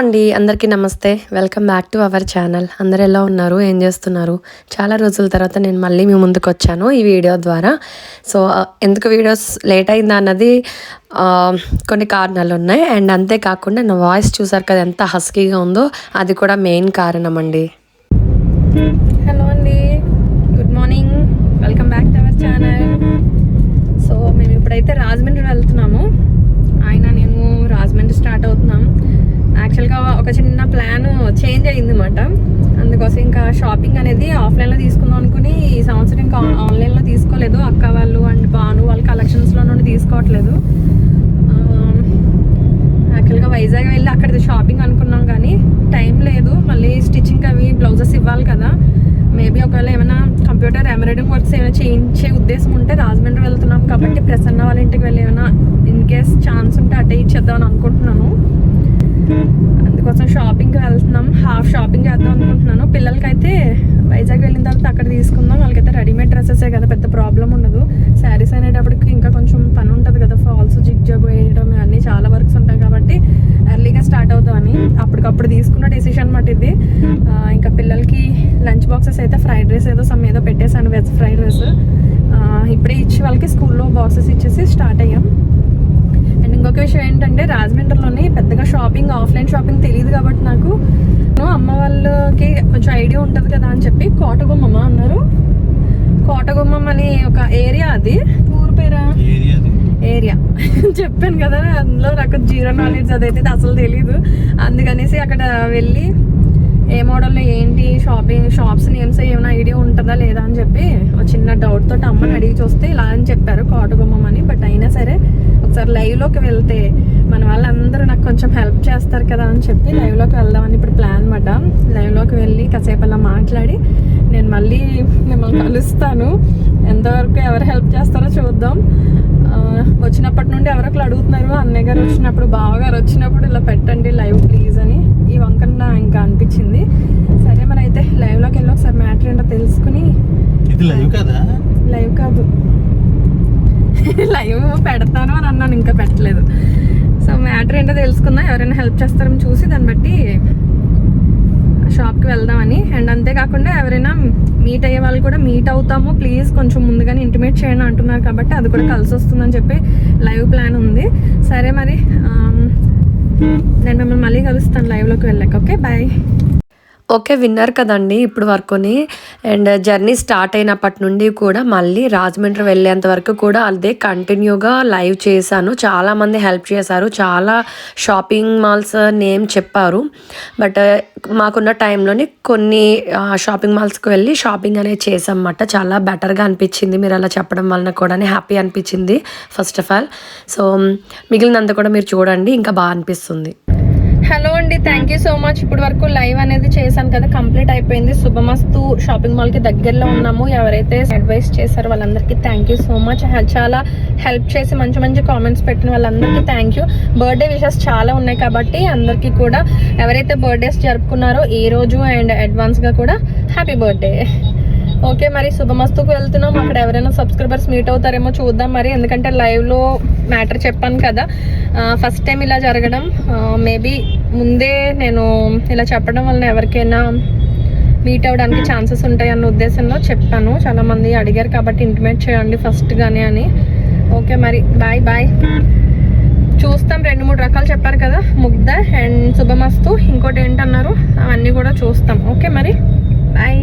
అండి అందరికీ నమస్తే. Welcome back to our channel అందరు ఎలా ఉన్నారు? ఏం చేస్తున్నారు? చాలా రోజుల తర్వాత నేను మళ్ళీ మీ ముందుకు వచ్చాను ఈ వీడియో ద్వారా. సో uh, ఎందుకు వీడియోస్ లేట్ అయిందా అన్నది uh, కొన్ని కారణాలు ఉన్నాయి. అండ్ అంతేకాకుండా నా వాయిస్ చూసారు కదా ఎంత హస్కీగా ఉందో అది కూడా మెయిన్ కారణం అండి. హలో అండి. Good morning welcome back to our channel so మేము ఇప్పుడైతే రాజమండ్రి వెళ్తున్నాము. ఆయన నేను రాజమండ్రి స్టార్ట్ అవుతున్నాం. యాక్చువల్గా ఒక చిన్న ప్లాన్ చేంజ్ అయింది అనమాట అందుకోసం ఇంకా షాపింగ్ అనేది ఆఫ్లైన్లో తీసుకుందాం అనుకుని ఈ సంవత్సరం ఇంకా ఆన్లైన్లో తీసుకోలేదు. అక్క వాళ్ళు అండ్ బాను వాళ్ళ కలెక్షన్స్లో నుండి తీసుకోవట్లేదు. యాక్చువల్గా వైజాగ్ వెళ్ళి అక్కడ షాపింగ్ అనుకున్నాం కానీ టైం లేదు. మళ్ళీ స్టిచ్చింగ్ అవి బ్లౌజెస్ ఇవ్వాలి కదా. మేబీ ఒకవేళ ఏమైనా కంప్యూటర్ ఎంబ్రాయిడింగ్ వర్క్స్ ఏమైనా చేయించే ఉద్దేశం ఉంటే రాజమండ్రి వెళ్తున్నాం. కాబట్టి ప్రసన్న వాళ్ళ ఇంటికి వెళ్ళి ఏమైనా ఇన్ కేస్ ఛాన్స్ ఉంటే అటే ఇచ్చేద్దాం అనుకుంటున్నాను. అందుకోసం షాపింగ్కి వెళ్తున్నాం. హాఫ్ షాపింగ్ చేద్దాం అనుకుంటున్నాను. పిల్లలకైతే వైజాగ్ వెళ్ళిన తర్వాత అక్కడ తీసుకుందాం. వాళ్ళకైతే రెడీమేడ్ డ్రెస్సెసే కదా పెద్ద ప్రాబ్లం ఉండదు. శారీస్ అనేటప్పటికి ఇంకా కొంచెం పని ఉంటుంది కదా. ఫాల్స్ జిగ్ జగ్ వేయడం అన్నీ చాలా వర్క్స్ ఉంటాయి కాబట్టి ఎర్లీగా స్టార్ట్ అవుతామని అప్పటికప్పుడు తీసుకున్న డెసిషన్ మాట ఇది. ఇంకా పిల్లలకి లంచ్ బాక్సెస్ అయితే ఫ్రైడ్ రైస్ ఏదో సమ్ ఏదో పెట్టేశాను వెజ్ ఫ్రైడ్ రైస్. ఇప్పుడే ఇచ్చి వాళ్ళకి స్కూల్లో బాక్సెస్ ఇచ్చేసి స్టార్ట్ అయ్యాం. ఇంకొక విషయం ఏంటంటే రాజమండ్రిలోని పెద్దగా షాపింగ్ ఆఫ్లైన్ షాపింగ్ తెలియదు కాబట్టి నాకు. అమ్మ వాళ్ళకి కొంచెం ఐడియా ఉంటుంది కదా అని చెప్పి కోటగుమ్మమ్మ అన్నారు. కోటగుమ్మం అని ఒక ఏరియా అది. ఊరు పేరా? ఏరియా చెప్పాను కదా అందులో నాకు జీరో నాలెడ్జ్ అదైతే అసలు తెలీదు. అందుకనేసి అక్కడ వెళ్ళి ఏ మోడల్లో ఏంటి షాపింగ్ షాప్స్ నేమ్స్ ఏమైనా ఐడియా ఉంటుందా లేదా అని చెప్పి ఒక చిన్న డౌట్ తోటి అమ్మని అడిగి చూస్తే ఇలా అని చెప్పారు కోటగుమ్మం అని బట్ అయినా సరే ఒకసారి లైవ్లోకి వెళ్తే మన వాళ్ళందరూ నాకు కొంచెం హెల్ప్ చేస్తారు కదా అని చెప్పి లైవ్లోకి వెళ్దామని ఇప్పుడు ప్లాన్ అనమాట లైవ్లోకి వెళ్ళి కాసేపు అలా మాట్లాడి నేను మళ్ళీ మిమ్మల్ని కలుస్తాను. ఎంతవరకు ఎవరు హెల్ప్ చేస్తారో చూద్దాం. వచ్చినప్పటి నుండి ఎవరొకరు అడుగుతున్నారు? అన్నయ్య గారు వచ్చినప్పుడు బావగారు వచ్చినప్పుడు ఇలా పెట్టండి లైవ్ ప్లీజ్ అని ఈ వంకన నా ఇంకా అనిపించింది. సరే మరి అయితే లైవ్లోకి వెళ్ళి ఒకసారి మ్యాటర్ ఏంటో తెలుసుకుని ఇది లైవ్ కదా? లైవ్ కాదు. లైవ్ పెడతాను అని అన్నాను ఇంకా పెట్టలేదు. సో మ్యాటర్ ఏంటో తెలుసుకుందాం ఎవరైనా హెల్ప్ చేస్తారని చూసి దాన్ని బట్టి షాప్కి వెళ్దామని. అండ్ అంతేకాకుండా ఎవరైనా మీట్ అయ్యే వాళ్ళు కూడా మీట్ అవుతాము. ప్లీజ్ కొంచెం ముందుగానే ఇంటిమేట్ చేయండి అంటున్నారు కాబట్టి అది కూడా కలిసి వస్తుందని చెప్పి లైవ్ ప్లాన్ ఉంది. సరే మరి నేను మిమ్మల్ని మళ్ళీ కలుస్తాను లైవ్లోకి వెళ్ళాక ఓకే? బాయ్. ఓకే విన్నారు కదండి ఇప్పుడు వరకుని. అండ్ జర్నీ స్టార్ట్ అయినప్పటి నుండి కూడా మళ్ళీ రాజమండ్రి వెళ్ళేంత వరకు కూడా అదే కంటిన్యూగా లైవ్ చేశాను. చాలామంది హెల్ప్ చేశారు. చాలా షాపింగ్ మాల్స్ నేమ్ చెప్పారు. బట్ మాకున్న టైంలోని కొన్ని షాపింగ్ మాల్స్కి వెళ్ళి షాపింగ్ అనేది చేసామన్నమాట చాలా బెటర్గా అనిపించింది. మీరు అలా చెప్పడం వలన కూడా హ్యాపీ అనిపించింది ఫస్ట్ ఆఫ్ ఆల్. సో మిగిలినంత కూడా మీరు చూడండి ఇంకా బాగా అనిపిస్తుంది. హలో అండి థ్యాంక్ యూ సో మచ్ ఇప్పుడు వరకు లైవ్ అనేది చేశాను కదా కంప్లీట్ అయిపోయింది. శుభమస్తు షాపింగ్ మాల్కి దగ్గరలో ఉన్నాము. ఎవరైతే అడ్వైస్ చేశారో వాళ్ళందరికీ థ్యాంక్ యూ సో మచ్ చాలా హెల్ప్ చేసి మంచి మంచి కామెంట్స్ పెట్టిన వాళ్ళందరికీ థ్యాంక్ యూ బర్త్డే విషెస్ చాలా ఉన్నాయి కాబట్టి అందరికీ కూడా ఎవరైతే బర్త్డేస్ జరుపుకున్నారో ఈ రోజు అండ్ అడ్వాన్స్గా కూడా హ్యాపీ బర్త్డే ఓకే మరి శుభమస్తుకు వెళ్తున్నాం. అక్కడ ఎవరైనా సబ్స్క్రైబర్స్ మీట్ అవుతారేమో చూద్దాం మరి. ఎందుకంటే లైవ్లో మ్యాటర్ చెప్పాను కదా. ఫస్ట్ టైం ఇలా జరగడం మేబీ ముందే నేను ఇలా చెప్పడం వలన ఎవరికైనా మీట్ అవ్వడానికి ఛాన్సెస్ ఉంటాయి అన్న ఉద్దేశంలో చెప్పాను. చాలామంది అడిగారు కాబట్టి ఇంటిమేట్ చేయండి ఫస్ట్గానే అని. ఓకే మరి బాయ్ బాయ్. చూస్తాం రెండు మూడు రకాలు చెప్పారు కదా ముగ్ధ అండ్ శుభమస్తు. ఇంకోటి ఏంటన్నారు? అవన్నీ కూడా చూస్తాం. ఓకే మరి బాయ్.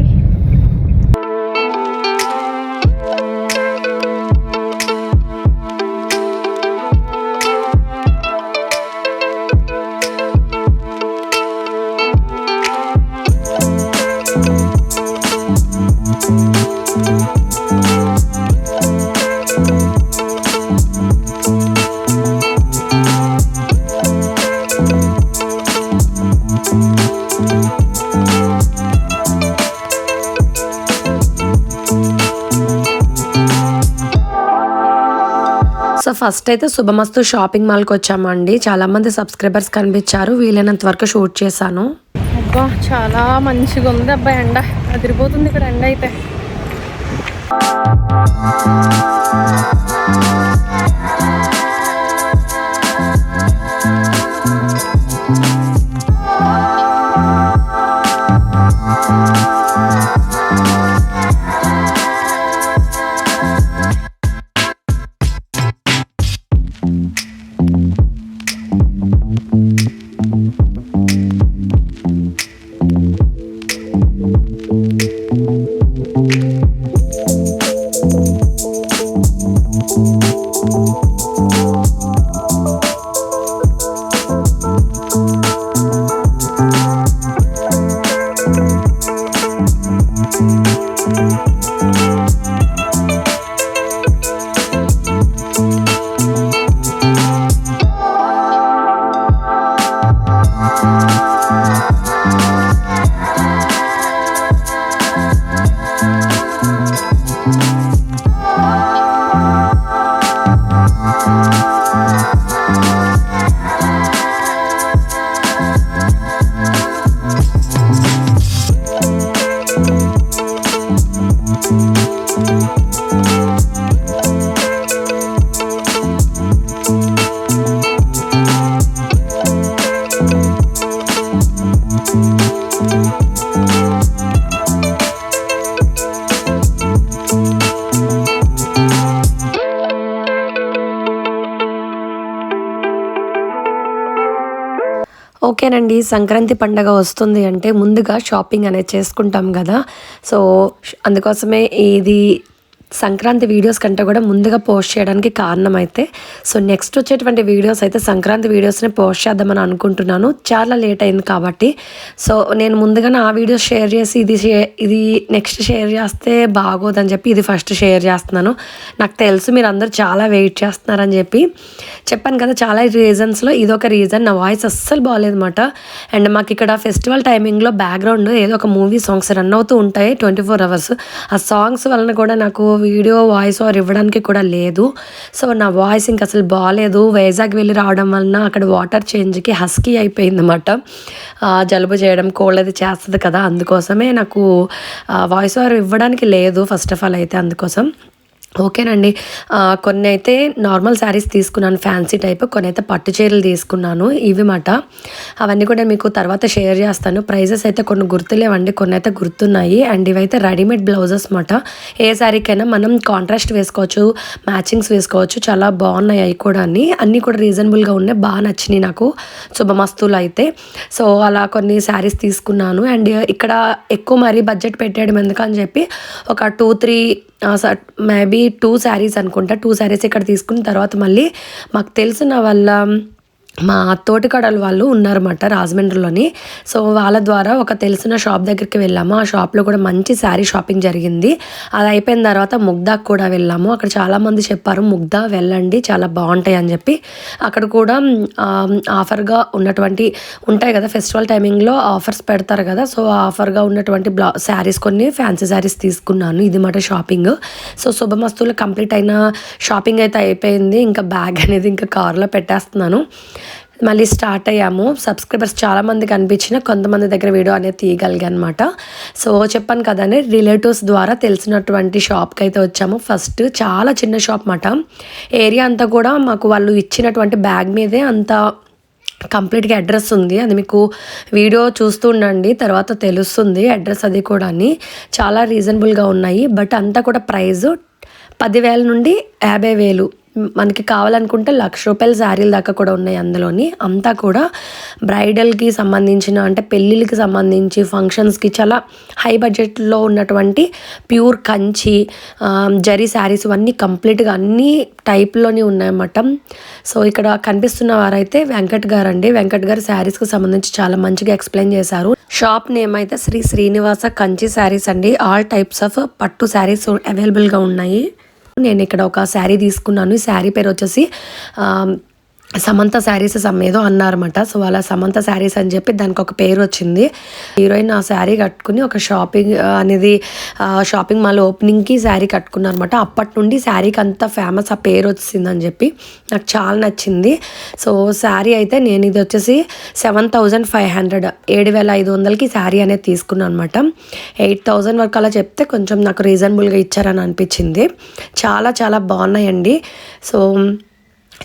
ఫస్ట్ అయితే శుభమస్తు షాపింగ్ మాల్కి వచ్చామండి. చాలా మంది సబ్స్క్రైబర్స్ కనిపించారు. వీలైనంత వరకు షూట్ చేశాను. అబ్బా చాలా మంచిగా ఉంది అబ్బా ఎండ. అదిరిపోతుంది ఇక్కడ ఎండ అయితే. ఓకేనండి సంక్రాంతి పండగ వస్తుంది అంటే ముందుగా షాపింగ్ అనేది చేసుకుంటాం కదా. సో అందుకోసమే ఇది సంక్రాంతి వీడియోస్ కంటే కూడా ముందుగా పోస్ట్ చేయడానికి కారణం అయితే సో నెక్స్ట్ వచ్చేటువంటి వీడియోస్ అయితే సంక్రాంతి వీడియోస్ని పోస్ట్ చేద్దామని అనుకుంటున్నాను. చాలా లేట్ అయింది కాబట్టి సో నేను ముందుగానే ఆ వీడియోస్ షేర్ చేసి ఇది ఇది నెక్స్ట్ షేర్ చేస్తే బాగోదని చెప్పి ఇది ఫస్ట్ షేర్ చేస్తున్నాను. నాకు తెలుసు మీరు అందరు చాలా వెయిట్ చేస్తున్నారని చెప్పి. చెప్పాను కదా చాలా రీజన్స్లో ఇదొక రీజన్ నా వాయిస్ అస్సలు బాగాలేదన్నమాట అండ్ మాకు ఇక్కడ ఫెస్టివల్ టైమింగ్లో బ్యాక్గ్రౌండ్ ఏదో ఒక మూవీ సాంగ్స్ రన్ అవుతూ ఉంటాయి ట్వంటీ ఫోర్ అవర్స్. ఆ సాంగ్స్ వలన కూడా నాకు వీడియో వాయిస్ ఓవర్ ఇవ్వడానికి కూడా లేదు. సో నా వాయిస్ ఇంక అసలు బాగాలేదు వైజాగ్ వెళ్ళి రావడం వలన అక్కడ వాటర్ చేంజ్కి హస్కీ అయిపోయింది అనమాట జలుబు చేయడం కోల్డ్ అది చేస్తుంది కదా అందుకోసమే నాకు వాయిస్ ఓవర్ ఇవ్వడానికి లేదు ఫస్ట్ ఆఫ్ ఆల్ అయితే అందుకోసం. ఓకేనండి. కొన్ని అయితే నార్మల్ శారీస్ తీసుకున్నాను ఫ్యాన్సీ టైప్. కొన్ని అయితే పట్టు చీరలు తీసుకున్నాను ఇవి మాట అవన్నీ కూడా మీకు తర్వాత షేర్ చేస్తాను. ప్రైజెస్ అయితే కొన్ని గుర్తులేవండి కొన్ని అయితే గుర్తున్నాయి. అండ్ ఇవైతే రెడీమేడ్ బ్లౌజెస్ మాట. ఏ శారీకైనా మనం కాంట్రాస్ట్ వేసుకోవచ్చు మ్యాచింగ్స్ వేసుకోవచ్చు చాలా బాగున్నాయి అవి కూడా అన్ని. అన్నీ కూడా రీజనబుల్గా ఉన్నాయి బాగా నచ్చినాయి నాకు. శుభమస్తులు అయితే. సో అలా కొన్ని శారీస్ తీసుకున్నాను. అండ్ ఇక్కడ ఎక్కువ మరీ బడ్జెట్ పెట్టేయడం ఎందుకని చెప్పి ఒక two three maybe two saris అనుకుంటా. టూ శారీస్ ఇక్కడ తీసుకున్న తర్వాత మళ్ళీ మాకు తెలిసిన వాళ్ళ మా తోటికడలు వాళ్ళు ఉన్నారన్నమాట రాజమండ్రిలోని. సో వాళ్ళ ద్వారా ఒక తెలిసిన షాప్ దగ్గరికి వెళ్ళాము. ఆ షాప్లో కూడా మంచి శారీ షాపింగ్ జరిగింది. అది అయిపోయిన తర్వాత ముగ్దాకు కూడా వెళ్ళాము. అక్కడ చాలామంది చెప్పారు ముగ్దా వెళ్ళండి చాలా బాగుంటాయి అని చెప్పి. అక్కడ కూడా ఆఫర్గా ఉన్నటువంటి ఉంటాయి కదా ఫెస్టివల్ టైమింగ్లో ఆఫర్స్ పెడతారు కదా. సో ఆఫర్గా ఉన్నటువంటి బ్లా శారీస్ కొన్ని ఫ్యాన్సీ శారీస్ తీసుకున్నాను. ఇది మాట షాపింగ్. సో శుభమస్తువులు కంప్లీట్ అయిన షాపింగ్ అయితే అయిపోయింది. ఇంకా బ్యాగ్ అనేది ఇంకా కార్లో పెట్టేస్తున్నాను. మళ్ళీ స్టార్ట్ అయ్యాము. సబ్స్క్రైబర్స్ చాలామంది కనిపించిన కొంతమంది దగ్గర వీడియో అనేది తీయగలిగా అనమాట సో చెప్పాను కదండి రిలేటివ్స్ ద్వారా తెలిసినటువంటి షాప్కి అయితే వచ్చాము. ఫస్ట్ చాలా చిన్న షాప్ మాట ఏరియా అంతా కూడా మాకు వాళ్ళు ఇచ్చినటువంటి బ్యాగ్ మీదే అంత కంప్లీట్గా అడ్రస్ ఉంది. అది మీకు వీడియో చూస్తూ ఉండండి తర్వాత తెలుస్తుంది అడ్రస్ అది కూడా చాలా రీజనబుల్గా ఉన్నాయి. బట్ అంతా కూడా ప్రైస్ పదివేల నుండి యాభై వేలు. మనకి కావాలనుకుంటే లక్ష రూపాయల శారీల దాకా కూడా ఉన్నాయి అందులోని. అంతా కూడా బ్రైడల్కి సంబంధించిన అంటే పెళ్ళిళ్ళకి సంబంధించి ఫంక్షన్స్కి చాలా హై బడ్జెట్లో ఉన్నటువంటి ప్యూర్ కంచి జరీ శారీస్ ఇవన్నీ కంప్లీట్గా అన్ని టైప్లోనే ఉన్నాయన్నమాట. సో ఇక్కడ కనిపిస్తున్న వారైతే వెంకట్ గారు అండి వెంకట్ గారు శారీస్కి సంబంధించి చాలా మంచిగా ఎక్స్ప్లెయిన్ చేశారు. షాప్ నేమ్ అయితే శ్రీ శ్రీనివాస కంచి శారీస్ అండి. ఆల్ టైప్స్ ఆఫ్ పట్టు శారీస్ అవైలబుల్గా ఉన్నాయి. నేను ఇక్కడ ఒక శారీ తీసుకున్నాను. ఈ శారీ పేరు వచ్చేసి సమంత శారీస్ ఏదో అన్నారన్నమాట. సో అలా సమంత శారీస్ అని చెప్పి దానికి ఒక పేరు వచ్చింది. హీరోయిన్ ఆ శారీ కట్టుకుని ఒక షాపింగ్ అనేది షాపింగ్ మాల్ ఓపెనింగ్కి శారీ కట్టుకున్నారనమాట అప్పటి నుండి శారీకి అంత ఫేమస్ ఆ పేరు వచ్చిందని చెప్పి నాకు చాలా నచ్చింది. సో శారీ అయితే నేను ఇది వచ్చేసి సెవెన్ థౌజండ్ ఫైవ్ హండ్రెడ్ ఏడు వేల ఐదు వందలకి శారీ అనేది తీసుకున్నాను అనమాట ఎయిట్ థౌజండ్ వరకు అలా చెప్తే కొంచెం నాకు రీజనబుల్గా ఇచ్చారని అనిపించింది. చాలా చాలా బాగున్నాయండి. సో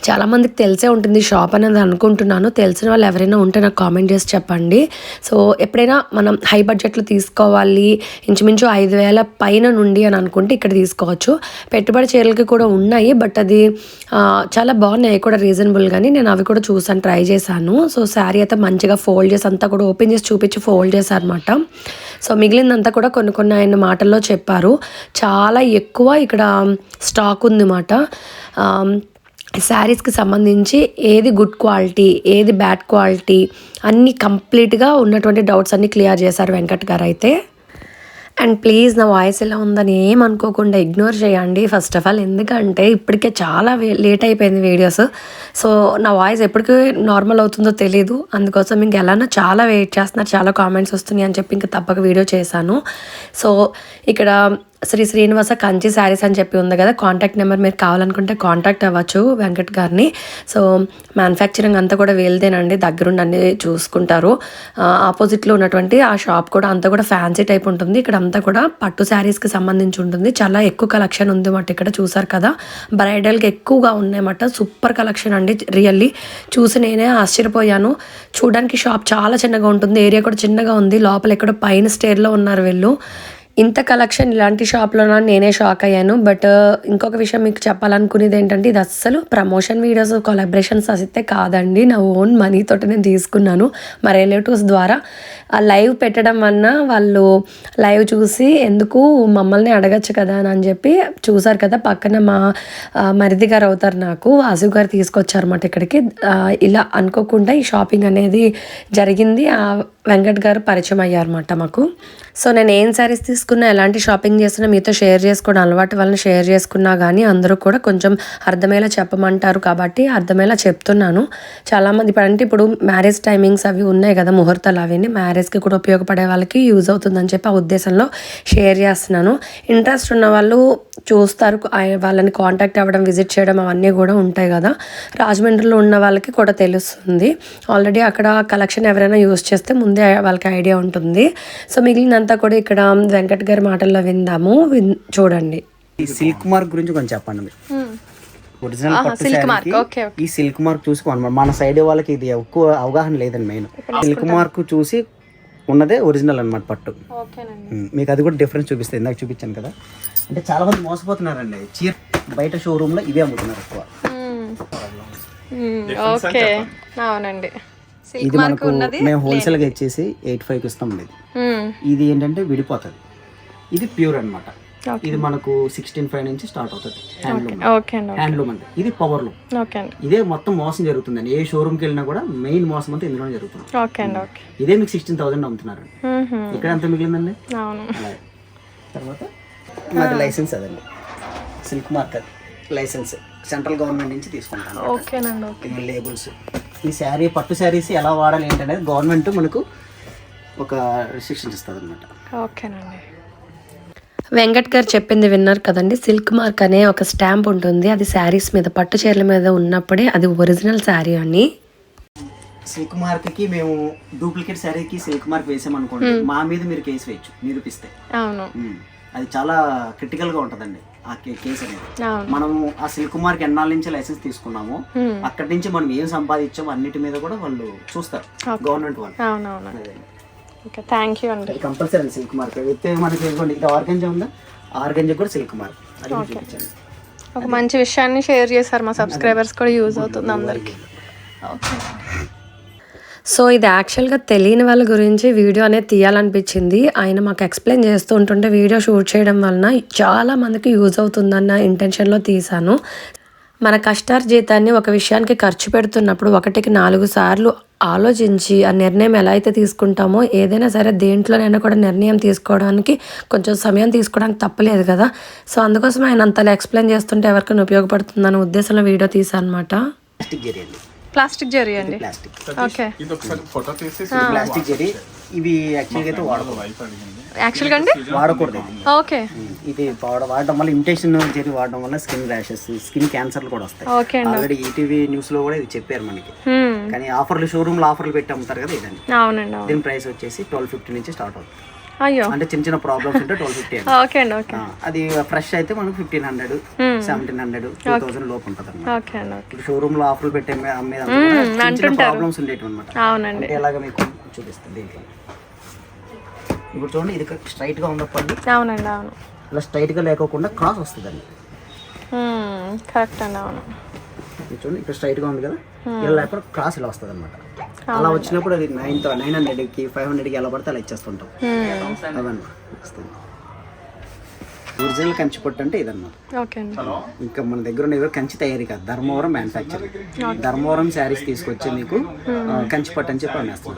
చాలామందికి తెలిసే ఉంటుంది షాప్ అనేది అనుకుంటున్నాను. తెలిసిన వాళ్ళు ఎవరైనా ఉంటే నాకు కామెంట్ చేసి చెప్పండి. సో ఎప్పుడైనా మనం హై బడ్జెట్లో తీసుకోవాలి ఇంచుమించు ఐదు వేల పైన నుండి అని అనుకుంటే ఇక్కడ తీసుకోవచ్చు. పెట్టుబడి చీరలకి కూడా ఉన్నాయి బట్ అది చాలా బాగున్నాయి. కూడా రీజనబుల్ కానీ నేను అవి కూడా చూసాను ట్రై చేశాను. సో శారీ అయితే మంచిగా ఫోల్డ్ చేసి అంతా కూడా ఓపెన్ చేసి చూపించి ఫోల్డ్ చేశారనమాట సో మిగిలిందంతా కూడా కొన్ని కొన్ని ఆయన మాటల్లో చెప్పారు. చాలా ఎక్కువ ఇక్కడ స్టాక్ ఉంది మాట శారీస్కి సంబంధించి ఏది గుడ్ క్వాలిటీ ఏది బ్యాడ్ క్వాలిటీ అన్నీ కంప్లీట్గా ఉన్నటువంటి డౌట్స్ అన్నీ క్లియర్ చేశారు వెంకట్ గారు అయితే అండ్ ప్లీజ్ నా వాయిస్ ఎలా ఉందని ఏమనుకోకుండా ఇగ్నోర్ చేయండి ఫస్ట్ ఆఫ్ ఆల్. ఎందుకంటే ఇప్పటికే చాలా లేట్ అయిపోయింది వీడియోస్. సో నా వాయిస్ ఎప్పటికీ నార్మల్ అవుతుందో తెలీదు. అందుకోసం ఇంక ఎలానో చాలా వెయిట్ చేస్తున్నారు. చాలా కామెంట్స్ వస్తున్నాయి అని చెప్పి ఇంకా తప్పక వీడియో చేశాను. సో ఇక్కడ శ్రీ శ్రీనివాస కంచి శారీస్ అని చెప్పి ఉంది కదా కాంటాక్ట్ నెంబర్ మీరు కావాలనుకుంటే కాంటాక్ట్ అవ్వచ్చు వెంకట్ గారిని. సో మ్యానుఫ్యాక్చరింగ్ అంతా కూడా వీళ్ళదేనండి దగ్గరుండి అన్ని చూసుకుంటారు. ఆపోజిట్లో ఉన్నటువంటి ఆ షాప్ కూడా అంతా కూడా ఫ్యాన్సీ టైప్ ఉంటుంది. ఇక్కడ అంతా కూడా పట్టు శారీస్కి సంబంధించి ఉంటుంది. చాలా ఎక్కువ కలెక్షన్ ఉంది మాట ఇక్కడ చూసారు కదా. బ్రైడల్కి ఎక్కువగా ఉన్నాయన్నమాట సూపర్ కలెక్షన్ అండి రియల్లీ చూసి నేనే ఆశ్చర్యపోయాను. చూడడానికి షాప్ చాలా చిన్నగా ఉంటుంది. ఏరియా కూడా చిన్నగా ఉంది. లోపల ఎక్కడో పైన స్టేర్లో ఉన్నారు వీళ్ళు. ఇంత కలెక్షన్ ఇలాంటి షాప్లో నేనే షాక్ అయ్యాను. బట్ ఇంకొక విషయం మీకు చెప్పాలనుకునేది ఏంటంటే ఇది అస్సలు ప్రమోషన్ వీడియోస్ కొలాబరేషన్స్ అయితే కాదండి. నా ఓన్ మనీతో నేను తీసుకున్నాను. మా రిలేటివ్స్ ద్వారా. లైవ్ పెట్టడం వలన వాళ్ళు లైవ్ చూసి ఎందుకు మమ్మల్ని అడగచ్చు కదా అని అని చెప్పి చూసారు కదా పక్కన మా మరిది గారు అవుతారు నాకు వాసు గారు తీసుకొచ్చారన్నమాట ఇక్కడికి. ఇలా అనుకోకుండా ఈ షాపింగ్ అనేది జరిగింది. ఆ వెంకట్ గారు పరిచయం అయ్యారన్నమాట మాకు. సో నేను ఏం శారీస్ తీసుకున్నా ఎలాంటి షాపింగ్ చేసినా మీతో షేర్ చేసుకోవడం అలవాటు వలన షేర్ చేసుకున్నా కానీ అందరూ కూడా కొంచెం అర్థమయ్యేలా చెప్పమంటారు కాబట్టి అర్థమయ్యేలా చెప్తున్నాను. చాలామంది ఇప్పుడు అంటే ఇప్పుడు మ్యారేజ్ టైమింగ్స్ అవి ఉన్నాయి కదా ముహూర్తాలు అవన్నీ మ్యారేజ్ మ్యారేజ్కి కూడా ఉపయోగపడే వాళ్ళకి యూజ్ అవుతుందని చెప్పి ఆ ఉద్దేశంలో షేర్ చేస్తున్నాను. ఇంట్రెస్ట్ ఉన్న వాళ్ళు చూస్తారు వాళ్ళని కాంటాక్ట్ అవ్వడం విజిట్ చేయడం అవన్నీ కూడా ఉంటాయి కదా. రాజమండ్రిలో ఉన్న వాళ్ళకి కూడా తెలుస్తుంది. ఆల్రెడీ అక్కడ కలెక్షన్ ఎవరైనా యూజ్ చేస్తే ముందే వాళ్ళకి ఐడియా ఉంటుంది. సో మిగిలినంతా కూడా ఇక్కడ వెంకట్ గారి మాటల్లో విందాము. చూడండి. ఈ సిల్క్ మార్క్ గురించి కొంచెం చెప్పండి. మీరు ఒరిజినల్ పట్టు శారీకి ఈ సిల్క్ మార్క్ చూసి కొనమాట మన సైడ్ వాళ్ళకి ఇది ఎక్కువ అవగాహన లేదండి మెయిన్. సిల్క్ మార్క్ చూసి ఉన్నదే ఒరిజినల్ అన్నమాట పట్టు. మీకు అది కూడా డిఫరెన్స్ చూపిస్తుంది ఇందాక చూపించాను కదా. అంటే చాలా మంది మోసపోతున్నారండి. చీర బయట షోరూమ్లో ఇవే అమ్ముతున్నారు ఎక్కువ. ఓకే. అవునండి. ఇది మనకు మేము హోల్సేల్గా ఇచ్చేసి ఎయిట్ ఫైవ్కి ఇస్తాం ఇది. ఇది ఏంటంటే విడిపోతుంది. ఇది ప్యూర్ అన్నమాట. ఇది మనకు సిక్స్టీన్ ఫైవ్ నుంచి స్టార్ట్ అవుతుంది. హ్యాండ్లూమ్ అండి హ్యాండ్లూమ్ అంటే. ఇది పవర్ లూమ్ ఇదే మొత్తం మోసం జరుగుతుందండి. ఏ షోరూమ్కి వెళ్ళినా కూడా మెయిన్ మోసం అంతా ఇందులోనే జరుగుతుంది. ఓకే అండి ఓకే ఇదే మీకు సిక్స్టీన్ థౌసండ్ అమ్ముతున్నారు. ఇక్కడ ఎంత మిగిలిందండి? తర్వాత మాది లైసెన్స్ అదండి. Silk marker licence central government నుంచి తీసుకుంటాను. ఓకేనండి లేబుల్స్ ఈ శారీ పట్టు శారీస్ ఎలా వాడాలి ఏంటనేది గవర్నమెంట్ మనకు ఒక రిస్ట్రిక్షన్స్ ఇస్తుంది అనమాట ఓకేనండి. వెంకట్ గారు చెప్పింది విన్నారు కదండి. సిల్క్ మార్క్ అనే ఒక స్టాంప్ ఉంటుంది. అది శారీస్ మీద పట్టు చీరల మీద ఉన్నప్పుడే అది ఒరిజినల్ శారీ అని. సిల్క్ మార్క్కి మేము డూప్లికేట్ శారీకి సిల్క్ మార్క్ వేసామనుకోండి మా మీద మీరు కేసు వేయచ్చు. నిరూపిస్తే. అవును. అది చాలా క్రిటికల్గా ఉంటదండి ఆ కే- కేసు అనేది. మనము ఆ సిల్క్ మార్క్ ఎన్నాళ్ళ నుంచి లైసెన్స్ తీసుకున్నాము. అక్కడి నుంచి మనం ఏం సంపాదించామో అన్నిటి మీద కూడా వాళ్ళు చూస్తారు. గవర్నమెంట్ వాళ్ళు. ఓకే థ్యాంక్ యూ అండి. కంపల్సరీ అండి సిల్క్ మార్క్. అయితే మనకి ఇదిగోండి ఇది ఆర్గంజా ఉందా? ఆర్గంజా కూడా సిల్క్ మార్క్. అది కూడా చూపించండి. ఒక మంచి విషయాన్ని షేర్ చేశారు మా సబ్స్క్రైబర్స్ కూడా యూజ్ అవుతుంది అందరికి. ఓకే. సో ఇది యాక్చువల్గా తెలియని వాళ్ళ గురించి వీడియో అనేది తీయాలనిపించింది. ఆయన మాకు ఎక్స్ప్లెయిన్ చేస్తూ ఉంటుంటే వీడియో షూట్ చేయడం వలన చాలా మందికి యూజ్ అవుతుందన్న ఇంటెన్షన్లో తీశాను. మన కష్టార్జీతాన్ని ఒక విషయానికి ఖర్చు పెడుతున్నప్పుడు ఒకటికి నాలుగు సార్లు ఆలోచించి ఆ నిర్ణయం ఎలా అయితే తీసుకుంటామో ఏదైనా సరే దేంట్లోనైనా కూడా నిర్ణయం తీసుకోవడానికి కొంచెం సమయం తీసుకోవడానికి తప్పలేదు కదా. సో అందుకోసం ఆయన అంతలా ఎక్స్ప్లెయిన్ చేస్తుంటే ఎవరికైనా ఉపయోగపడుతుందన్న ఉద్దేశంలో వీడియో తీసాను అనమాట ప్లాస్టిక్ జరీ అండి. ప్లాస్టిక్ జరీ అండి. ప్లాస్టిక్. ఓకే. ప్లాస్టిక్ జరీ. ఇవి యాక్చువల్గా అయితే వాడకూడదు. యాక్చువల్గా అండి? వాడకూడదు ఇది. ఓకే ఉమ్, ఇది వాడ వాడడం వల్ల ఇమిటేషన్ జరీ వాడడం వల్ల స్కిన్ ర్యాషెస్ స్కిన్ క్యాన్సర్లు కూడా వస్తాయి. ఓకే అండి. ఆల్రెడీ ఈటీవీ న్యూస్లో కూడా ఇది చెప్పారు మనకి. హ్మ్. కానీ ఆఫర్లు షోరూమ్లో ఆఫర్లు పెట్టి అమ్ముతారు కదా ఇదండి అవునండి అవును. దీని ప్రైస్ వచ్చేసి ట్వెల్వ్ ఫిఫ్టీ నుంచి స్టార్ట్ అవుతుంది. అయ్యో. అంటే చిన్న చిన్న ప్రాబ్లమ్స్ ఉంటే ట్వెల్వ్ ఫిఫ్టీ ఓకే అండి ఓకే అది ఫ్రెష్ అయితే మనకు fifteen hundred seventeen hundred two thousand లోపు ఉంటుంది అనమాట షోరూమ్లో ఆఫర్లు పెట్టే చిన్న ప్రాబ్లమ్స్ ఉండేవి అనమాట అంటే ఎలాగ మీకు చూపిస్తుంది దీంట్లో. ఇప్పుడు చూడండి ఇది స్ట్రైట్గా ఉన్నప్పండి అవునండి అవును. ఇలా స్ట్రైట్గా లేకోకుండా క్రాస్ వస్తుందండి. కరెక్ట్ అండి అవును. చూడండి ఇక్కడ స్ట్రైట్గా ఉంది కదా? ఇలా లేకుండా క్రాస్ ఇలా వస్తుంది అనమాట అలా వచ్చినప్పుడు అది నైన్ నైన్ హండ్రెడ్కి ఫైవ్ హండ్రెడ్కి ఎలా పడితే అలా ఇచ్చేస్తుంటాం. అవన్నీ వస్తుంది. ఒరిజినల్ కంచి పట్టు అంటే ఇదన్నమాట. ఓకే అండి. ఇంకా మన దగ్గర ఉన్న ఏదో కంచి తయారీ కాదు ధర్మవరం మ్యానుఫ్యాక్చరింగ్ ధర్మవరం శారీస్ తీసుకొచ్చి మీకు కంచి పట్టు అని చెప్పి అమ్మేస్తాం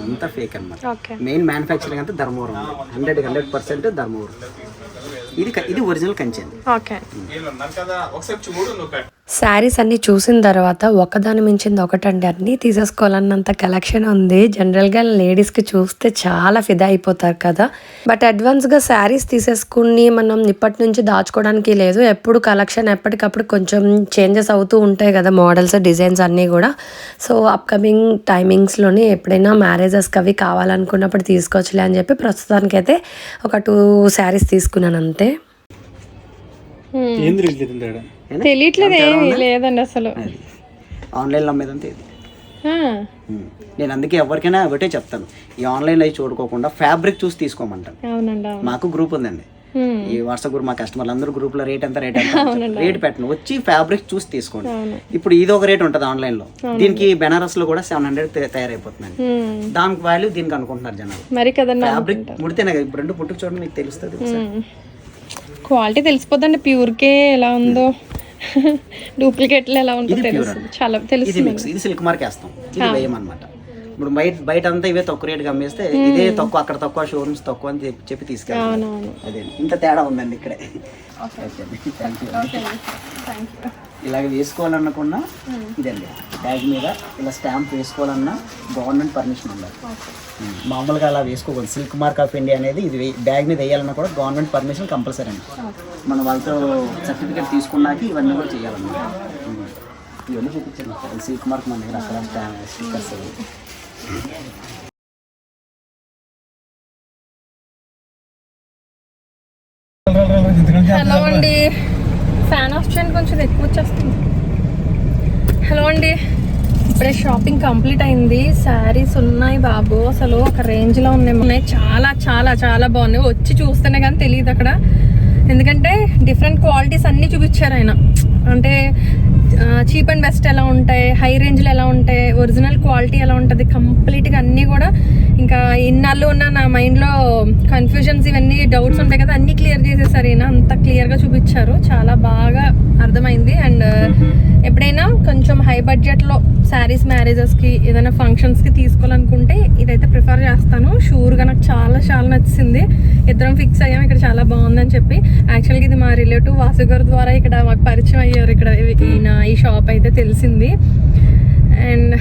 అంతా ఫేక్ అన్నమాట. ఓకే. మెయిన్ మ్యానుఫ్యాక్చరింగ్ అంతా Dharmavaram. Hundred hundred percent Dharmavaram. ఇది ఇది ఒరిజినల్ కంచి అండి. ఓకే. శారీస్ అన్నీ చూసిన తర్వాత ఒకదాని మించింది ఒకటండి. అన్నీ తీసేసుకోవాలన్నంత కలెక్షన్ ఉంది. జనరల్గా లేడీస్కి చూస్తే చాలా ఫిదా అయిపోతారు కదా. బట్ అడ్వాన్స్గా శారీస్ తీసేసుకుని మనం ఇప్పటి నుంచి దాచుకోవడానికి లేదు. ఎప్పుడు కలెక్షన్ ఎప్పటికప్పుడు కొంచెం చేంజెస్ అవుతూ ఉంటాయి కదా మోడల్స్ డిజైన్స్ అన్నీ కూడా. సో అప్కమింగ్ టైమింగ్స్లోనే ఎప్పుడైనా మ్యారేజెస్కి అవి కావాలనుకున్నప్పుడు తీసుకోవచ్చులే అని చెప్పి ప్రస్తుతానికైతే ఒక టూ శారీస్ తీసుకున్నాను అంతే. ఏంది తెలియట్లేదు ఏమీ లేదండి అసలు. ఆన్లైన్లో అమ్మేదంతా ఇది. నేను అందుకే ఎవరికైనా ఒకటే చెప్తాను. ఈ ఆన్లైన్లో అవి చూడుకోకుండా ఫ్యాబ్రిక్ చూసి తీసుకోమంటాను మాకు గ్రూప్ ఉందండి. ఈ వాట్సాప్ గ్రూప్ మా కస్టమర్లు అందరూ గ్రూప్లో రేట్ ఎంత రేట్ ఎంత రేట్ పెట్టను. వచ్చి ఫ్యాబ్రిక్ చూసి తీసుకోండి. ఇప్పుడు ఇది ఒక రేట్ ఉంటుంది ఆన్లైన్లో దీనికి బెనారస్లో కూడా సెవెన్ హండ్రెడ్ తయారైపోతుందండి. హ్మ్. దానికి వాల్యూ దీనికి అనుకుంటున్నారు జనాలు. మరి కదండి ఫ్యాబ్రిక్ ముడితేనే కదా? ఇప్పుడు రెండు పుట్టుకు చూడండి మీకు తెలుస్తుంది. క్వాలిటీ తెలిసిపోద్దండి ప్యూర్కే ఎలా ఉందో. డూప్లికేట్లు ఎలా ఉందో తెలుస్తుంది చాలా తెలుస్తుంది. మిక్స్ ఇది సిల్క్ మార్క్ వేస్తాం. ఇది వేయమన్నమాట. ఇప్పుడు బయట బయట అంతా ఇవే తక్కువ రేటుకి అమ్మేస్తే ఇదే తక్కువ అక్కడ తక్కువ షోరూమ్స్ తక్కువ అని చెప్పి- అవునవును. అదే ఇంత తేడా ఉందండి ఇక్కడే. ఇలాగ వేసుకోవాలనుకున్నా ఇదండి. బ్యాగ్ మీద ఇలా స్టాంప్ వేసుకోవాలన్నా గవర్నమెంట్ పర్మిషన్ ఉండాలి. మామూలుగా అలా వేసుకోకూడదు. సిల్క్ మార్క్ ఆఫ్ ఇండియా అనేది ఇది బ్యాగ్ మీద వేయాలన్నా కూడా గవర్నమెంట్ పర్మిషన్ కంపల్సరీ అండి. మనం వాళ్ళతో సర్టిఫికేట్ తీసుకున్నాక ఇవన్నీ కూడా చేయాలన్నమాట. ఇవన్నీ చూపించాను సిల్క్ మార్క్ మన దగ్గర అక్కడ స్టాంప్ స్టిక్కర్స్ హలో అండి. ఫ్యాన్ ఆఫ్ చేయండి కొంచెం ఎక్కువ వచ్చేస్తుంది. హలో అండి. ఇప్పుడే షాపింగ్ కంప్లీట్ అయింది. శారీస్ ఉన్నాయి బాబు. అసలు ఒక రేంజ్లో ఉన్నాయి. ఉన్నాయి. చాలా చాలా చాలా బాగున్నాయి. వచ్చి చూస్తేనే కానీ తెలియదు అక్కడ. ఎందుకంటే డిఫరెంట్ క్వాలిటీస్ అన్నీ చూపించారు ఆయన. అంటే చీప్ అండ్ బెస్ట్ ఎలా ఉంటాయి? హై రేంజ్లో ఎలా ఉంటాయి? ఒరిజినల్ క్వాలిటీ ఎలా ఉంటుంది? కంప్లీట్గా అన్నీ కూడా ఇంకా ఇన్నాళ్ళు ఉన్న నా మైండ్లో కన్ఫ్యూజన్స్ ఇవన్నీ డౌట్స్ ఉంటాయి కదా అన్నీ క్లియర్ చేసేసారు ఈయన. అంత క్లియర్గా చూపించారు. చాలా బాగా అర్థమైంది. అండ్ ఎప్పుడైనా కొంచెం హై బడ్జెట్లో శారీస్ మ్యారేజెస్కి ఏదైనా ఫంక్షన్స్కి తీసుకోవాలనుకుంటే ఇదైతే ప్రిఫర్ చేస్తాను. షూర్గా నాకు చాలా చాలా నచ్చింది. ఇద్దరం ఫిక్స్ అయ్యాం. ఇక్కడ చాలా బాగుందని చెప్పి. యాక్చువల్గా ఇది మా రిలేటివ్ వాసు గారి ద్వారా ఇక్కడ మాకు పరిచయం అయ్యారు. ఇక్కడ ఈయన ఈ షాప్ అయితే తెలిసింది. అండ్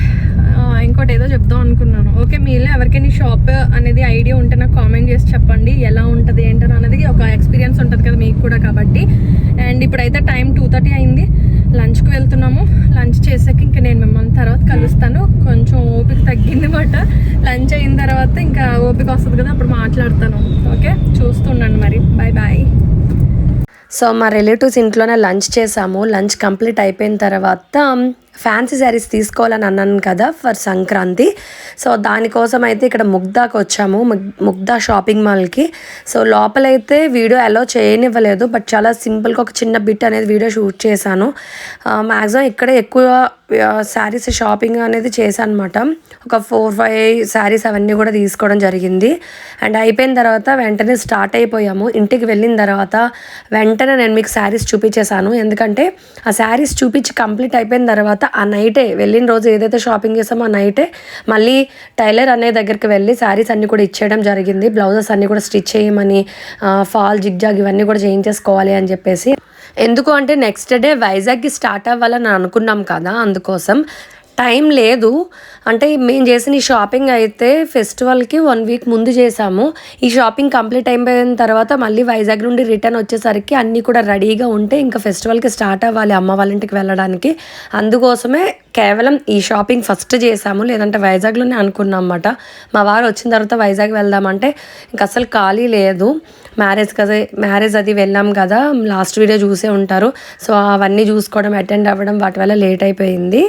ఇంకోటి ఏదో చెప్దాం అనుకున్నాను. ఓకే మీలో ఎవరికైనా షాప్ అనేది ఐడియా ఉంటే నాకు కామెంట్ చేసి చెప్పండి. ఎలా ఉంటుంది ఏంటని అనేది ఒక ఎక్స్పీరియన్స్ ఉంటుంది కదా మీకు కూడా కాబట్టి. అండ్ ఇప్పుడైతే టైం టూ థర్టీ అయింది. లంచ్కి వెళ్తున్నాము. లంచ్ చేసాక ఇంకా నేను మిమ్మల్ని తర్వాత కలుస్తాను. కొంచెం ఓపిక తగ్గింది బట్ లంచ్ అయిన తర్వాత ఇంకా ఓపిక వస్తుంది కదా అప్పుడు మాట్లాడతాను. ఓకే చూస్తుండండి మరి. బాయ్ బాయ్ సో మా రిలేటివ్స్ ఇంట్లోనే లంచ్ చేసాము. లంచ్ కంప్లీట్ అయిపోయిన తర్వాత ఫ్యాన్సీ శారీస్ తీసుకోవాలని అన్నాను కదా ఫర్ సంక్రాంతి. సో దానికోసం అయితే ఇక్కడ ముగ్దాకి వచ్చాము. ముగ్ధా ముగ్దా షాపింగ్ మాల్కి. సో లోపలైతే వీడియో అలో చేయనివ్వలేదు. బట్ చాలా సింపుల్గా ఒక చిన్న బిట్ అనేది వీడియో షూట్ చేశాను. మ్యాక్సిమం ఇక్కడే ఎక్కువ శారీస్ షాపింగ్ అనేది చేశాను అనమాట ఒక ఫోర్ ఫైవ్ శారీస్ అవన్నీ కూడా తీసుకోవడం జరిగింది. అండ్ అయిపోయిన తర్వాత వెంటనే స్టార్ట్ అయిపోయాము. ఇంటికి వెళ్ళిన తర్వాత వెంటనే నేను మీకు శారీస్ చూపించేశాను. ఎందుకంటే ఆ శారీస్ చూపించి కంప్లీట్ అయిపోయిన తర్వాత ఆ నైటే వెళ్ళిన రోజు ఏదైతే షాపింగ్ చేసామో ఆ నైటే మళ్ళీ టైలర్ అనే దగ్గరికి వెళ్ళి శారీస్ అన్నీ కూడా ఇచ్చేయడం జరిగింది. బ్లౌజెస్ అన్నీ కూడా స్టిచ్ చేయమని ఫాల్ జిగ్జాగ్ ఇవన్నీ కూడా చేయించేసుకోవాలి అని చెప్పేసి. ఎందుకు అంటే నెక్స్ట్ డే వైజాగ్కి స్టార్ట్ అవ్వాలని అనుకున్నాం కదా అందుకోసం. టైం లేదు. అంటే మేము చేసిన ఈ షాపింగ్ అయితే ఫెస్టివల్కి వన్ వీక్ ముందు చేసాము. ఈ షాపింగ్ కంప్లీట్ అయిపోయిన తర్వాత మళ్ళీ వైజాగ్ నుండి రిటర్న్ వచ్చేసరికి అన్నీ కూడా రెడీగా ఉంటే ఇంకా ఫెస్టివల్కి స్టార్ట్ అవ్వాలి అమ్మ వాళ్ళ ఇంటికి వెళ్ళడానికి. అందుకోసమే కేవలం ఈ షాపింగ్ ఫస్ట్ చేసాము. లేదంటే వైజాగ్లోనే అనుకున్నాం అన్నమాట మా వారు వచ్చిన తర్వాత వైజాగ్ వెళ్దామంటే ఇంకా అసలు ఖాళీ లేదు. మ్యారేజ్ కదా మ్యారేజ్ అది వెళ్ళాం కదా. లాస్ట్ వీడియో చూసే ఉంటారు. సో అవన్నీ చూసుకోవడం అటెండ్ అవ్వడం వాటి వల్ల లేట్ అయిపోయింది.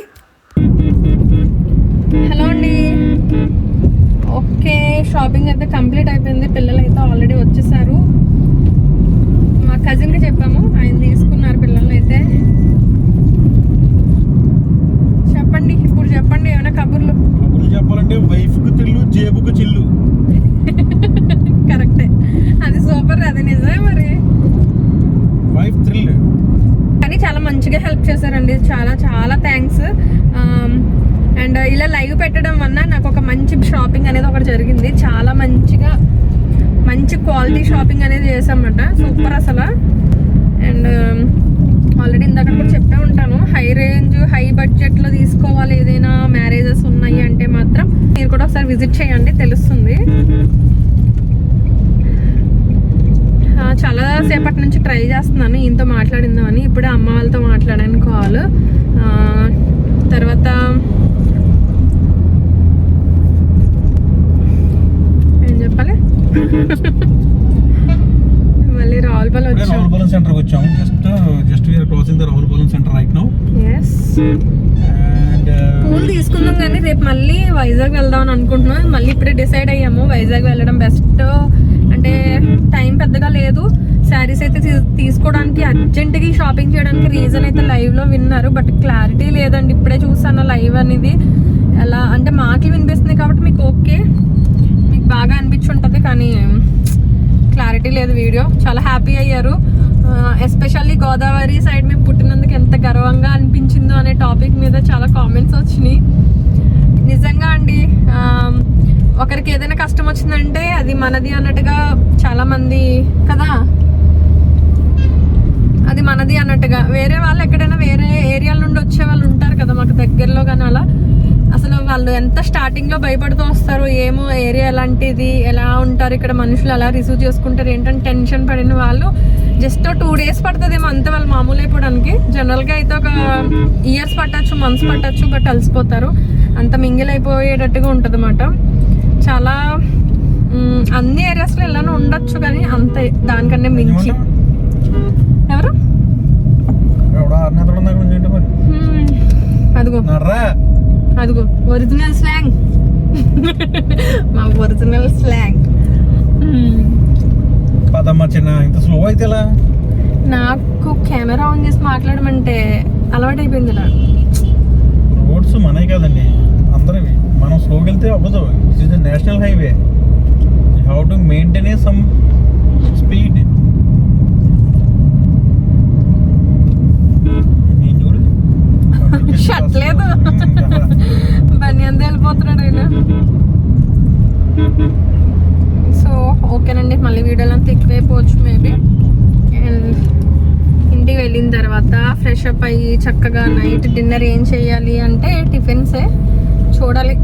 హలో అండి. ఓకే షాపింగ్ అయితే కంప్లీట్ అయిపోయింది. పిల్లలు అయితే ఆల్రెడీ వచ్చేసారు. మా కజిన్కి చెప్పాము ఆయన తీసుకున్నారు పిల్లలు అయితే చెప్పండి ఇప్పుడు చెప్పండి ఏమైనా కబుర్లు? కబుర్లు చెప్పాలంటే వైఫ్కు తిల్లు జేబుకు చిల్లు. కరెక్టే. అది సూపర్ అది నిజమే మరి. Wife thrill. కానీ చాలా మంచిగా హెల్ప్ చేశారండి. చాలా చాలా థ్యాంక్స్. అండ్ ఇలా లైవ్ పెట్టడం వల్ల నాకు ఒక మంచి షాపింగ్ అనేది ఒకటి జరిగింది. చాలా మంచిగా మంచి క్వాలిటీ షాపింగ్ అనేది చేసామన్నమాట సూపర్ అసలు. అండ్ ఆల్రెడీ ఇందాక కూడా చెప్పే ఉంటాను. హై హై బడ్జెట్లో తీసుకోవాలి ఏదైనా మ్యారేజెస్ ఉన్నాయి అంటే మాత్రం మీరు కూడా ఒకసారి విజిట్ చేయండి తెలుస్తుంది. చాలా సేపటి నుంచి ట్రై చేస్తున్నాను ఈయనతో మాట్లాడిందామని. ఇప్పుడే అమ్మ వాళ్ళతో మాట్లాడాను కాల్ తర్వాత ఏం చెప్పాలి మళ్ళీ రావులపల్లి ఇప్పుడే వచ్చాం రావులపాలెం సెంటర్కి వచ్చాము just just we're crossing the Ravulapalem centre right now yes and పూలు తీసుకుందాం కానీ రేపు మళ్ళీ వైజాగ్ వెళ్దాం అని అనుకుంటున్నాం. మళ్ళీ ఇప్పుడే డిసైడ్ అయ్యాము. వైజాగ్ వెళ్ళడం బెస్ట్ అంటే టైం పెద్దగా లేదు. శారీస్ అయితే తీసుకోవడానికి అర్జెంట్గా షాపింగ్ చేయడానికి రీజన్ అయితే live లో విన్నారు. బట్ క్లారిటీ లేదండి. ఇప్పుడే చూసాను లైవ్ అనేది. ఎలా అంటే మాటలు వినిపిస్తుంది కాబట్టి మీకు ఓకే బాగా అనిపించుంటుంది కానీ క్లారిటీ లేదు వీడియో. చాలా హ్యాపీ అయ్యారు. ఎస్పెషల్లీ గోదావరి సైడ్ మేము పుట్టినందుకు ఎంత గర్వంగా అనిపించిందో అనే టాపిక్ మీద చాలా కామెంట్స్ వచ్చినాయి. నిజంగా అండి ఒకరికి ఏదైనా కష్టం వచ్చిందంటే అది మనది అన్నట్టుగా చాలామంది కదా? అది మనది అన్నట్టుగా. వేరే వాళ్ళు ఎక్కడైనా వేరే ఏరియాల నుండి వచ్చే వాళ్ళు ఉంటారు కదా మాకు దగ్గరలో కానీ అలా. అసలు వాళ్ళు ఎంత స్టార్టింగ్లో భయపడుతూ వస్తారు ఏమో ఏరియా ఎలాంటిది ఎలా ఉంటారు ఇక్కడ మనుషులు ఎలా రిసీవ్ చేసుకుంటారు ఏంటంటే టెన్షన్ పడిన వాళ్ళు జస్ట్ టూ డేస్ పడుతుందేమో అంతే వాళ్ళు మామూలు అయిపోవడానికి. జనరల్గా అయితే ఒక ఇయర్స్ పట్టచ్చు మంత్స్ పట్టచ్చు బట్ అలసిపోతారు. అంత మింగిల్ అయిపోయేటట్టుగా ఉంటుంది చాలా మ్, అన్ని ఏరియాస్లో ఎలానో ఉండొచ్చు కానీ అంతే దానికన్నా మించి. ఎవరు. అదిగో. అదిగో ఒరిజినల్ స్లాంగ్ మా ఒరిజినల్ స్లాంగ్ పదమ్మ చిన్న ఇంత స్లో అయితే ఎలా? నాకు కెమెరా ఆన్ చేసి మాట్లాడమంటే అలవాటు అయిపోయింది ఇలా. రోడ్స్ మనవి కాదండి అందరివి. మనం స్లోకి వెళ్తే అవ్వదు. It is national highway have to maintain some speed చూడు షర్ట్ లేదు. బనియన్ వెళ్ళిపోతున్నాడు ఆయన సో ఓకేనండి మళ్ళీ వీడియోలో అంతా ఎక్కువైపోవచ్చు మేబీ. అండ్ ఇంటికి వెళ్ళిన తర్వాత ఫ్రెష్ అప్ అయ్యి చక్కగా నైట్ డిన్నర్ ఏం చేయాలి అంటే టిఫిన్సే చూడాలి.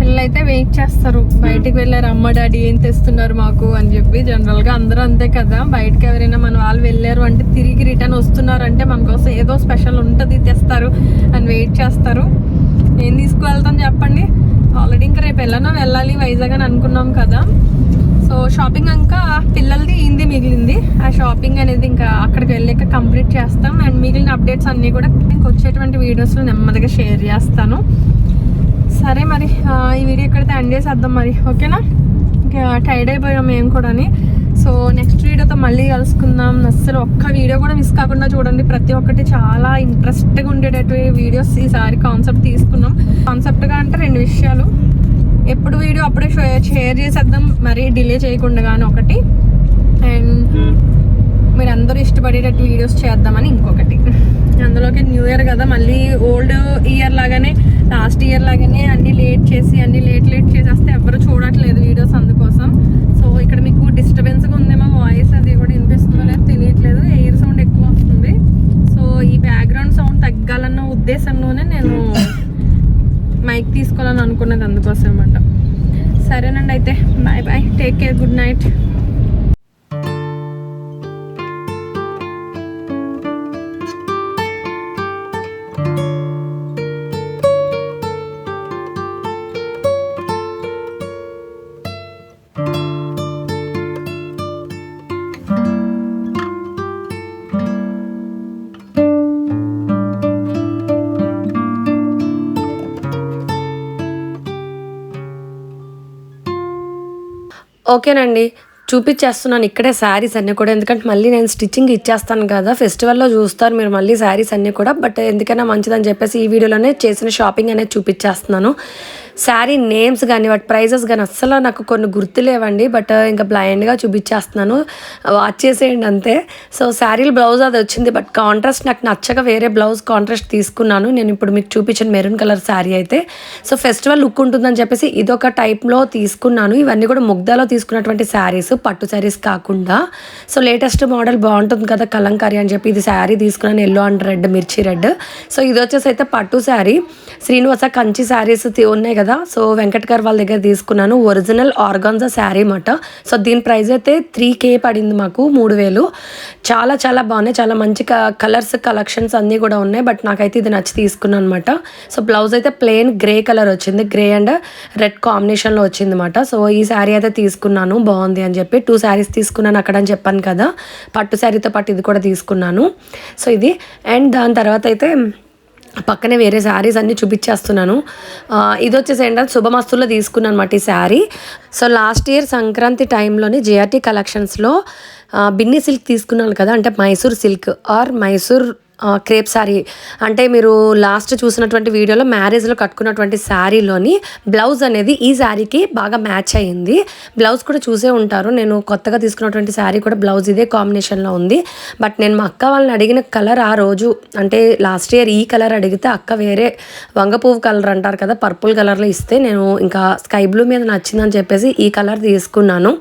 పిల్లలు అయితే వెయిట్ చేస్తారు. బయటికి వెళ్ళారు అమ్మ డాడీ ఏం తెస్తున్నారు మాకు? అని చెప్పి జనరల్గా అందరూ అంతే కదా. బయటకి ఎవరైనా మన వాళ్ళు వెళ్ళారు అంటే తిరిగి రిటర్న్ వస్తున్నారు అంటే మన కోసం ఏదో స్పెషల్ ఉంటుంది తెస్తారు అని వెయిట్ చేస్తారు. ఏం తీసుకువెళ్తాం చెప్పండి? ఆల్రెడీ ఇంకా రేపు వెళ్ళాను వెళ్ళాలి వైజాగ్ అని అనుకున్నాం కదా. సో షాపింగ్ ఇంకా పిల్లలది ఇంది మిగిలింది. ఆ షాపింగ్ అనేది ఇంకా అక్కడికి వెళ్ళాక కంప్లీట్ చేస్తాం. అండ్ మిగిలిన అప్డేట్స్ అన్నీ కూడా నేను వచ్చేటువంటి వీడియోస్లో నెమ్మదిగా షేర్ చేస్తాను. సరే మరి ఈ వీడియో ఎక్కడైతే ఎండ్ చేసేద్దాం మరి ఓకేనా? ఇంకా టైర్డ్ అయిపోయాం మేము కూడా సో నెక్స్ట్ వీడియోతో మళ్ళీ కలుసుకుందాం. అసలు ఒక్క వీడియో కూడా మిస్ కాకుండా చూడండి. ప్రతి ఒక్కటి చాలా ఇంట్రెస్ట్గా ఉండేటట్టు వీడియోస్ ఈసారి కాన్సెప్ట్ తీసుకున్నాం. కాన్సెప్ట్గా అంటే రెండు విషయాలు. ఎప్పుడు వీడియో అప్పుడే షేర్ షేర్ చేసేద్దాం. మరి డిలే చేయకుండా కానీ ఒకటి అండ్ మీరు అందరూ ఇష్టపడేటట్టు వీడియోస్ చేద్దామని ఇంకొకటి. అందులోకి న్యూ ఇయర్ కదా మళ్ళీ ఓల్డ్ ఇయర్ లాగానే లాస్ట్ ఇయర్ లాగానే అన్ని లేట్ చేసి అన్ని లేట్ లేట్ చేసేస్తే ఎవరు చూడట్లేదు వీడియోస్ అందుకోసం. సో ఇక్కడ మీకు డిస్టర్బెన్స్గా ఉందేమో వాయిస్ అది కూడా వినిపిస్తుందో లేదో తెలియట్లేదు. ఎయిర్ సౌండ్ ఎక్కువ వస్తుంది. సో ఈ బ్యాక్గ్రౌండ్ సౌండ్ తగ్గాలన్న ఉద్దేశంలోనే నేను మైక్ తీసుకోవాలని అనుకున్నది అందుకోసం అనమాట సరేనండి అయితే bye bye. Take care good night. ఓకేనండి. చూపించేస్తున్నాను ఇక్కడే శారీస్ అన్నీ కూడా. ఎందుకంటే మళ్ళీ నేను స్టిచ్చింగ్ ఇచ్చేస్తాను కదా. ఫెస్టివల్లో చూస్తారు మీరు మళ్ళీ శారీస్ అన్నీ కూడా. బట్ ఎందుకైనా మంచిదని చెప్పేసి ఈ వీడియోలోనే చేసిన షాపింగ్ అనేది చూపించేస్తున్నాను శారీ నేమ్స్ కానీ వాటి ప్రైజెస్ కానీ అస్సలు నాకు కొన్ని గుర్తులేవండి. బట్ ఇంకా బ్లైండ్గా చూపించేస్తున్నాను. వాచ్ చేసేయండి అంతే. సో శారీలు బ్లౌజ్ అది వచ్చింది. బట్ కాంట్రాస్ట్ నాకు నచ్చక వేరే బ్లౌజ్ కాంట్రాస్ట్ తీసుకున్నాను. నేను ఇప్పుడు మీకు చూపించిన మెరూన్ కలర్ శారీ అయితే. సో ఫెస్టివల్ లుక్ ఉంటుందని చెప్పేసి ఇదొక టైప్లో తీసుకున్నాను. ఇవన్నీ కూడా ముగ్ధాలో తీసుకున్నటువంటి శారీస్ పట్టు శారీస్ కాకుండా. సో లేటెస్ట్ మోడల్ బాగుంటుంది కదా కలంకారీ అని చెప్పి ఇది శారీ తీసుకున్నాను. ఎల్లో అండ్ రెడ్ మిర్చి రెడ్. సో ఇది వచ్చేసి అయితే పట్టు శారీ. శ్రీనివాస కంచి శారీస్ ఉన్నాయి కదా? సో వెంకట్ గారు వాళ్ళ దగ్గర తీసుకున్నాను. ఒరిజినల్ ఆర్గాన్జా శారీ అనమాట సో దీని ప్రైస్ అయితే త్రీ కే పడింది మాకు మూడు వేలు. చాలా చాలా బాగున్నాయి. చాలా మంచి కలర్స్ కలెక్షన్స్ అన్నీ కూడా ఉన్నాయి. బట్ నాకైతే ఇది నచ్చి తీసుకున్నాను అనమాట సో బ్లౌజ్ అయితే ప్లెయిన్ గ్రే కలర్ వచ్చింది. గ్రే అండ్ రెడ్ కాంబినేషన్లో వచ్చింది అనమాట సో ఈ శారీ అయితే తీసుకున్నాను. బాగుంది అని చెప్పి టూ శారీస్ తీసుకున్నాను అక్కడ అని చెప్పాను కదా. పట్టు శారీతో పాటు ఇది కూడా తీసుకున్నాను. సో ఇది. అండ్ దాని తర్వాత అయితే పక్కనే వేరే శారీస్ అన్నీ చూపించేస్తున్నాను. ఇది వచ్చేసి ఏంటంటే శుభమస్తుల్లో తీసుకున్నాను అనమాట ఈ sari. So last year Sankranti టైంలోని జిఆర్టీ కలెక్షన్స్లో బిన్నీ బిన్ని సిల్క్ తీసుకున్నాను కదా అంటే Mysore silk or Mysore crepe sari అంటే మీరు లాస్ట్ చూసినటువంటి వీడియోలో మ్యారేజ్లో కట్టుకున్నటువంటి శారీలోని బ్లౌజ్ అనేది ఈ శారీకి బాగా మ్యాచ్ అయ్యింది బ్లౌజ్ కూడా చూసే ఉంటారు. నేను కొత్తగా తీసుకున్నటువంటి శారీ కూడా బ్లౌజ్ ఇదే కాంబినేషన్లో ఉంది. బట్ నేను మా అక్క వాళ్ళని అడిగిన కలర్ ఆ రోజు అంటే లాస్ట్ ఇయర్ ఈ కలర్ అడిగితే అక్క వేరే వంగ పువ్వు కలర్ అంటారు కదా పర్పుల్ కలర్లో ఇస్తే నేను ఇంకా స్కై బ్లూ మీద నచ్చిందని చెప్పేసి ఈ కలర్ తీసుకున్నాను.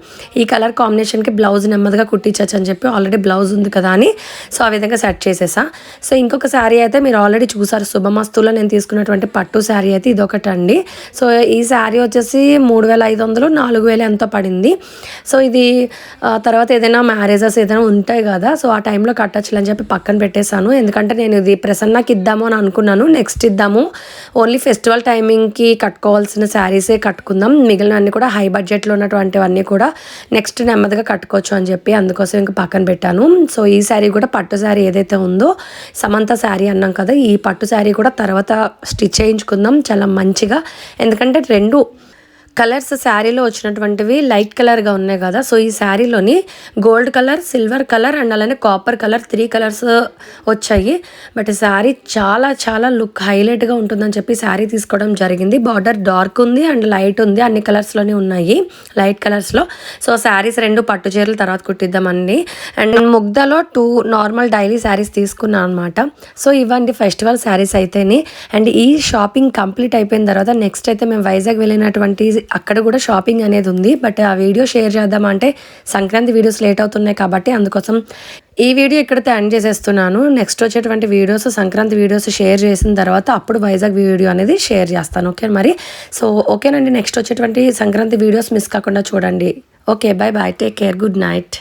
ఈ కలర్ కాంబినేషన్కి బ్లౌజ్ నెమ్మదిగా కుట్టించచ్చు అని చెప్పి ఆల్రెడీ బ్లౌజ్ ఉంది కదా అని సో ఆ విధంగా సెట్ చేసేసా. సో ఇంకొక శారీ అయితే మీరు ఆల్రెడీ చూసారు. శుభమస్తులో నేను తీసుకున్నటువంటి పట్టు శారీ అయితే ఇదొకటి అండి సో ఈ శారీ వచ్చేసి మూడు వేల ఐదు వందలు నాలుగు వేలు ఎంతో పడింది. సో ఇది తర్వాత ఏదైనా మ్యారేజెస్ ఏదైనా ఉంటాయి కదా సో ఆ టైంలో కట్టచ్చులని అని చెప్పి పక్కన పెట్టేశాను. ఎందుకంటే నేను ఇది ప్రసన్నకి ఇద్దాము అని అనుకున్నాను. నెక్స్ట్ ఇద్దాము. ఓన్లీ ఫెస్టివల్ టైమింగ్కి కట్టుకోవాల్సిన శారీసే కట్టుకుందాం. మిగిలిన అన్ని కూడా హై బడ్జెట్లో ఉన్నటువంటివన్నీ కూడా నెక్స్ట్ నెమ్మదిగా కట్టుకోవచ్చు అని చెప్పి అందుకోసం ఇంకా పక్కన పెట్టాను. సో ఈ శారీ కూడా పట్టు శారీ ఏదైతే ఉందో సమంత శారీ అన్నాం కదా ఈ పట్టు శారీ కూడా తర్వాత స్టిచ్ చేయించుకుందాం చాలా మంచిగా. ఎందుకంటే రెండు కలర్స్ శారీలో వచ్చినటువంటివి లైట్ కలర్గా ఉన్నాయి కదా సో ఈ శారీలోని gold colour silver colour and అలానే కాపర్ కలర్ త్రీ కలర్స్ వచ్చాయి. బట్ శారీ చాలా చాలా లుక్ హైలైట్గా ఉంటుందని చెప్పి శారీ తీసుకోవడం జరిగింది. బార్డర్ డార్క్ ఉంది అండ్ లైట్ ఉంది అన్ని కలర్స్లోనే ఉన్నాయి లైట్ కలర్స్లో. సో శారీస్ రెండు పట్టు చీరలు తర్వాత కుట్టిద్దామండి అండ్ ముగ్ధలో టూ నార్మల్ డైలీ శారీస్ తీసుకున్నాను అనమాట సో ఇవ్వండి ఫెస్టివల్ శారీస్ అయితేనే. అండ్ ఈ షాపింగ్ కంప్లీట్ అయిపోయిన తర్వాత నెక్స్ట్ అయితే మేము వైజాగ్ వెళ్ళినటువంటి అక్కడ కూడా షాపింగ్ అనేది ఉంది. బట్ ఆ వీడియో షేర్ చేద్దామంటే సంక్రాంతి వీడియోస్ లేట్ అవుతున్నాయి కాబట్టి అందుకోసం ఈ వీడియో ఇక్కడితో ఎండ్ చేసేస్తున్నాను. నెక్స్ట్ వచ్చేటువంటి వీడియోస్ సంక్రాంతి వీడియోస్ షేర్ చేసిన తర్వాత అప్పుడు వైజాగ్ వీడియో అనేది షేర్ చేస్తాను. ఓకే మరి? సో ఓకేనండి నెక్స్ట్ వచ్చేటువంటి సంక్రాంతి వీడియోస్ మిస్ కాకుండా చూడండి. Okay bye bye take care good night